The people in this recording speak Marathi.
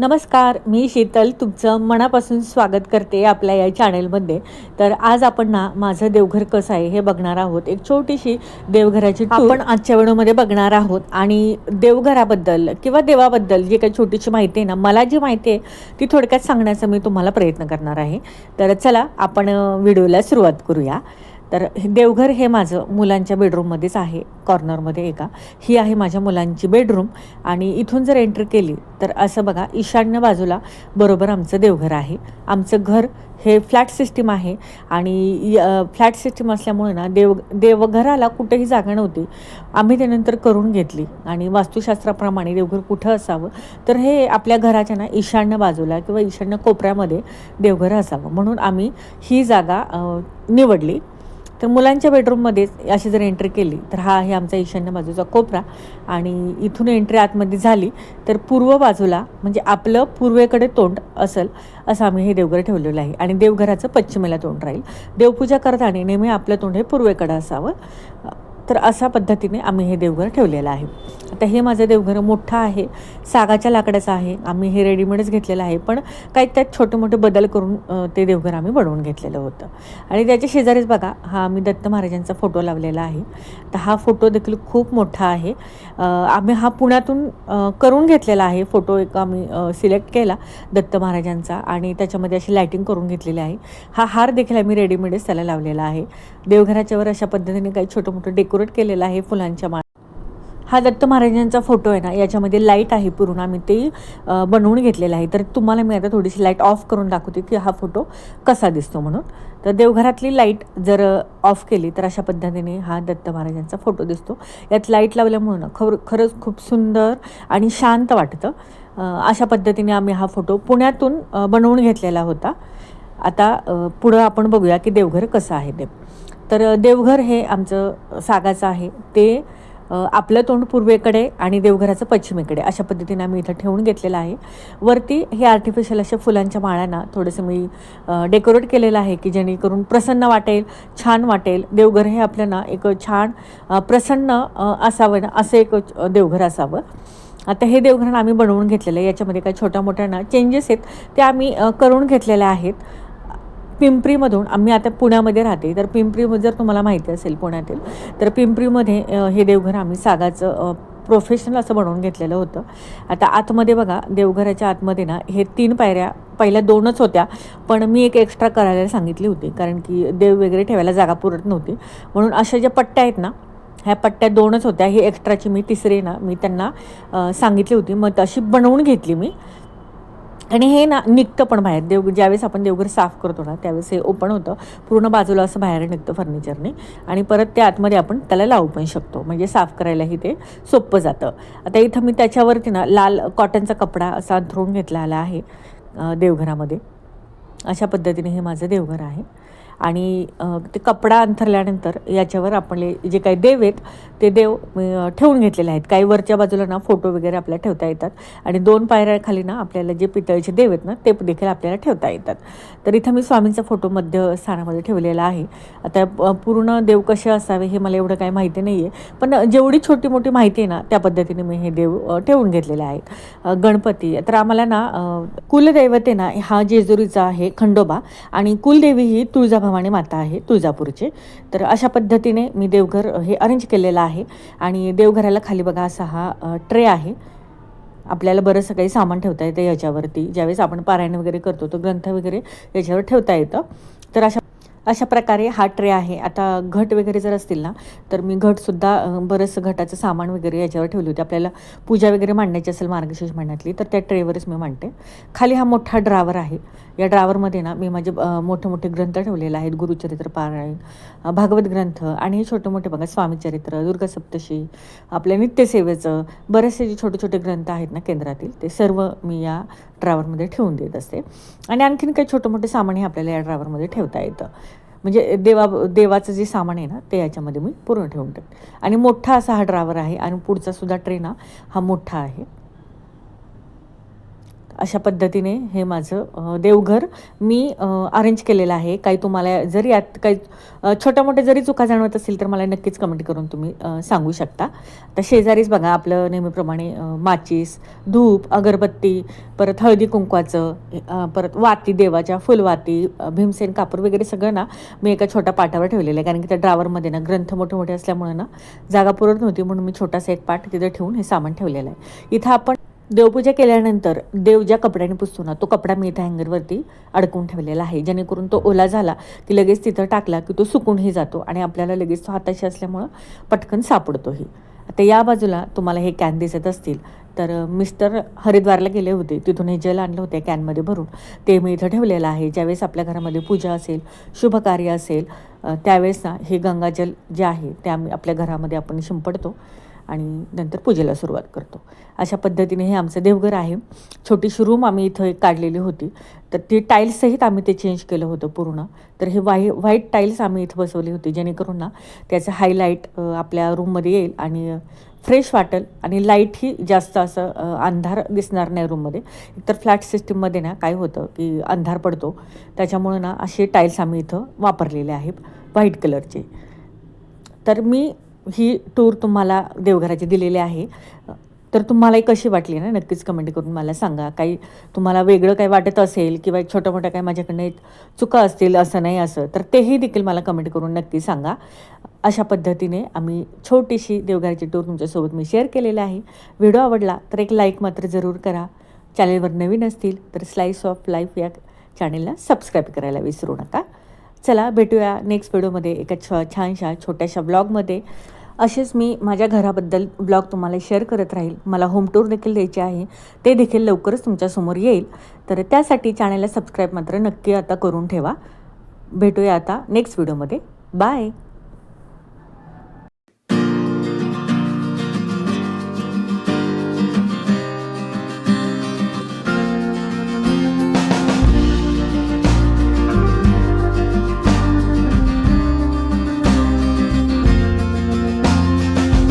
नमस्कार मी शीतल. तुमचं मनापासून स्वागत करते आपल्या या चॅनेलमध्ये. तर आज आपण ना माझं देवघर कसं आहे हे बघणार आहोत. एक छोटीशी देवघराची आपण आजच्या व्हिडिओमध्ये बघणार आहोत. आणि देवघराबद्दल किंवा देवाबद्दल जी काही छोटीशी माहिती आहे ना मला जी माहिती आहे ती थोडक्यात सांगण्याचा मी तुम्हाला प्रयत्न करणार आहे. तर चला आपण व्हिडिओला सुरुवात करूया. तर हे देवघर हे माझं मुलांच्या बेडरूममध्येच आहे कॉर्नरमध्ये एका. ही आहे माझ्या मुलांची बेडरूम आणि इथून जर एंट्री केली तर असं बघा ईशान्य बाजूला बरोबर आमचं देवघर आहे. आमचं घर हे फ्लॅट सिस्टीम आहे आणि फ्लॅट सिस्टीम असल्यामुळे ना देव देवघराला कुठेही जागा नव्हती. आम्ही त्यानंतर करून घेतली आणि वास्तुशास्त्राप्रमाणे देवघर कुठं असावं तर हे आपल्या घराच्या ना ईशान्य बाजूला किंवा ईशान्य कोपऱ्यामध्ये देवघर असावं. म्हणून आम्ही ही जागा निवडली. तर मुलांच्या बेडरूममध्ये अशी जर एंट्री केली तर हा आहे आमचा ईशान्य बाजूचा कोपरा. आणि इथून एंट्री आतमध्ये झाली तर पूर्व बाजूला म्हणजे आपलं पूर्वेकडे तोंड असेल असं आम्ही हे देवघर ठेवलेलं आहे. आणि देवघराचं पश्चिमेला तोंड राहील. देवपूजा करताना नेहमी आपलं तोंड हे पूर्वेकडं असावं. तर अशा पद्धतीने आम्ही हे देवघर ठेवलेलं आहे. आता हे माझं देवघर मोठं आहे सागाच्या लाकडाचं आहे आम्ही हे रेडीमेडच घेतलेलं आहे पण काही त्यात छोटे मोठे बदल करून ते देवघर आम्ही बनवून घेतलेलं होतं. आणि त्याच्या शेजारीच बघा हा आम्ही दत्त महाराजांचा फोटो लावलेला आहे. तर हा फोटो देखील खूप मोठा आहे. आम्ही हा पुण्यातून करून घेतलेला आहे फोटो एक आम्ही सिलेक्ट केला दत्त महाराजांचा आणि त्याच्यामध्ये अशी लायटिंग करून घेतलेली आहे. हा हार देखील आम्ही रेडीमेडच त्याला लावलेला आहे. देवघराच्यावर अशा पद्धतीने काही छोटं मोठं डेकोरेट केलेलं आहे फुलांच्या माळ हा दत्त महाराजांचा फोटो आहे ना याच्यामध्ये लाइट आहे पूर्ण. आम्ही ते बनवून घेतलेलं आहे. तर तुम्हाला मी आता थोडीशी लाइट ऑफ करून दाखवते की हा फोटो कसा दिसतो म्हणून. तर देवघरातली लाइट जर ऑफ केली तर अशा पद्धतीने हा दत्त महाराजांचा फोटो दिसतो. यात लाइट लावल्यामुळं ना खर खरंच खूप सुंदर आणि शांत वाटतं. अशा पद्धतीने आम्ही हा फोटो पुण्यातून बनवून घेतलेला होता. आता पुढं आपण बघूया की देवघर कसं आहे ते. तर देवघर हे आमचं सागाचं आहे. ते आपलं तोंड पूर्वेकडे आणि देवघराचं पश्चिमेकडे अशा पद्धतीने आम्ही इथं ठेवून घेतलेलं आहे. वरती हे आर्टिफिशियल अशा फुलांच्या माळ्यांना थोडंसं मी डेकोरेट केलेलं आहे की जेणेकरून प्रसन्न वाटेल छान वाटेल. देवघर हे आपलं ना एक छान प्रसन्न असावं ना असं एक देवघर असावं. आता हे देवघर आम्ही बनवून घेतलेलं आहे. याच्यामध्ये काही छोट्या मोठ्या ना चेंजेस आहेत. ते आम्ही करून घेतलेल्या आहेत. पिंपरीमधून आम्ही आता पुण्यामध्ये राहते तर पिंपरी जर तुम्हाला माहिती असेल पुण्यातील तर पिंपरीमध्ये हे देवघर आम्ही सागाचं प्रोफेशनल असं बनवून घेतलेलं होतं. आता आतमध्ये बघा देवघराच्या आतमध्ये ना हे तीन पायऱ्या पहिल्या दोनच होत्या पण मी एक एक्स्ट्रा करायला सांगितली होती कारण की देव वगैरे ठेवायला जागा पुरत नव्हती. म्हणून अशा ज्या पट्ट्या आहेत ना ह्या पट्ट्या दोनच होत्या ही एक्स्ट्राची मी तिसरी ना मी त्यांना सांगितली होती. मग तशी बनवून घेतली मी. आणि हे ना निघतं पण बाहेर. देव ज्यावेळेस आपण देवघर साफ करतो ना त्यावेळेस हे ओपन होतं. पूर्ण बाजूला असं बाहेर निघतं फर्निचरने आणि परत त्या आतमध्ये आपण त्याला लावू पण शकतो. म्हणजे साफ करायलाही ते सोपं जातं. आता इथं मी त्याच्यावरती ना लाल कॉटनचा कपडा असा अंथरून घेतला आला आहे देवघरामध्ये. अशा पद्धतीने हे माझं देवघर आहे. आणि ते कपडा अंथरल्यानंतर याच्यावर आपले जे काही देव आहेत ते देव मी, ठेवून घेतलेले आहेत. काही वरच्या बाजूला ना फोटो वगैरे आपल्याला ठेवता येतात. आणि दोन पायऱ्याखाली ना आपल्याला जे पितळेचे देव आहेत ना ते देखील आपल्याला ठेवता येतात. तर इथं मी स्वामींचा फोटो मध्य स्थानामध्ये ठेवलेला आहे. आता पूर्ण देव कसे असावे हे मला एवढं काही माहिती नाही आहे पण जेवढी छोटी मोठी माहिती आहे ना त्या पद्धतीने मी हे देव ठेवून घेतलेले आहेत. गणपती. तर आम्हाला ना कुलदैवते ना हा जेजुरीचा आहे खंडोबा. आणि कुलदेवी ही तुळजाभवानी माता आहे तुळजापूरचे. तर अशा पद्धतीने मी देवघर हे अरेंज केलेलं आहे. आणि देवघराला खाली बघा असा हा ट्रे आहे. आपल्याला बरंचसं काही सामान ठेवता येतं याच्यावरती. ज्यावेळेस आपण पारायण वगैरे करतो तो ग्रंथ वगैरे याच्यावर ठेवता येतं. तर अशा अशा प्रकारे हा ट्रे आहे. आता घट वगैरे जर असतील ना तर मी घटसुद्धा बरंचसं घटाचं सामान वगैरे याच्यावर ठेवली होती. आपल्याला पूजा वगैरे मांडायची असेल मार्गशीर्ष महिन्यातली तर त्या ट्रेवरच मी मांडते. खाली हा मोठा ड्रावर आहे. या ड्रावरमध्ये ना मी माझे मोठे मोठे ग्रंथ ठेवलेले आहेत. गुरुचरित्र पारायण भागवत ग्रंथ आणि हे छोटे मोठे बघा स्वामीचरित्र दुर्गा सप्तशी आपल्या नित्यसेवेचं बरेचसे जे छोटे छोटे ग्रंथ आहेत ना केंद्रातील ते सर्व मी या ड्रायवरमध्ये ठेवून देत असते. आणि आणखीन काही छोटं मोठे सामान हे आपल्याला या ड्रायवरमध्ये ठेवता येतं. म्हणजे देवा देवाचं जे सामान आहे ना ते याच्यामध्ये मी पूर्ण ठेवून टाकते आणि मोठा असा हा ड्रायवर आहे आणि पुढचा सुद्धा ट्रेन हा मोठा आहे. अशा पद्धतीने हे माझं देवघर मी अरेंज केलेलं आहे. काही तुम्हाला जर यात काही छोट्या मोठ्या जरी चुका जाणवत असतील तर मला नक्कीच कमेंट करून तुम्ही सांगू शकता. तर शेजारीच बघा आपलं नेहमीप्रमाणे माचीस धूप अगरबत्ती परत हळदी कुंकवाचं परत वाती देवाच्या फुलवाती भीमसेन कापूर वगैरे सगळं ना मी एका छोट्या पाटावर ठेवलेलं आहे. कारण की त्या ड्रावरमध्ये ना ग्रंथ मोठे मोठे असल्यामुळे ना जागा पुरत नव्हती म्हणून मी छोटासा एक पाट तिथे ठेवून हे सामान ठेवलेलं आहे. इथं आपण देवपूजा केल्यानंतर देव ज्या कपड्याने पुसतो ना तो कपडा मी इथे हँगरवरती अडकून ठेवलेला आहे. जेणेकरून तो ओला झाला की लगेच तिथं टाकला की तो सुकूनही जातो आणि आपल्याला लगेच तो हाताशी असल्यामुळं पटकन सापडतोही. आता या बाजूला तुम्हाला हे कॅन दिसत असतील. तर मिस्टर हरिद्वारला गेले होते. तिथून हे जल आणलं होते कॅनमध्ये भरून. ते मी इथं ठेवलेलं आहे. ज्यावेळेस आपल्या घरामध्ये पूजा असेल शुभकार्य असेल त्यावेळेस ना हे गंगाजल जे आहे ते आम्ही आपल्या घरामध्ये आपण शिंपडतो. आणि नंतर पूजेला सुरुवात करतो. अशा पद्धतीने हे आमचं देवघर आहे. छोटीशी रूम आम्ही इथं एक काढलेली होती. तर ती टाईल्ससहित आम्ही ते चेंज केलं होतं पूर्ण. तर हे व्हाई व्हाईट टाईल्स आम्ही इथं बसवली होती. जेणेकरून ना त्याचं हायलाईट आपल्या रूममध्ये येईल आणि फ्रेश वाटेल आणि लाईटही जास्त असं अंधार दिसणार नाही रूममध्ये एकतर फ्लॅट सिस्टीममध्ये ना काय होतं की अंधार पडतो. त्याच्यामुळं ना असे टाईल्स आम्ही इथं वापरलेले आहेत. व्हाईट कलरचे तर मी ही टूर तुम्हाला देवघराची दिलेली आहे. तर तुम्हाला कशी वाटली ना? नक्कीच कमेंट करून मला सांगा. काही तुम्हाला वेगळं काही वाटत असेल किंवा छोट्या मोठ्या काही माझ्याकडनं एक चुका असतील असं नाही असं तर तेही देखील मला कमेंट करून नक्की सांगा. अशा पद्धतीने आम्ही छोटीशी देवघराची टूर तुमच्यासोबत मी शेअर केलेला आहे. व्हिडिओ आवडला तर एक लाईक मात्र जरूर करा. चॅनेलवर नवीन असतील तर स्लाईस ऑफ लाईफ या चॅनेलला सबस्क्राईब करायला विसरू नका. चला भेटूया नेक्स्ट व्हिडिओमध्ये एका छ छानशा छोट्याशा ब्लॉगमध्ये असेच मी माझ्या घराबद्दल ब्लॉग तुम्हाला शेअर करत राहील. मला होम टूर देखील द्यायचे आहे. ते देखील लवकरच तुमच्यासमोर येईल. तर त्यासाठी चॅनलला सबस्क्राईब मात्र नक्की आता करून ठेवा. भेटूया आता नेक्स्ट व्हिडिओमध्ये बाय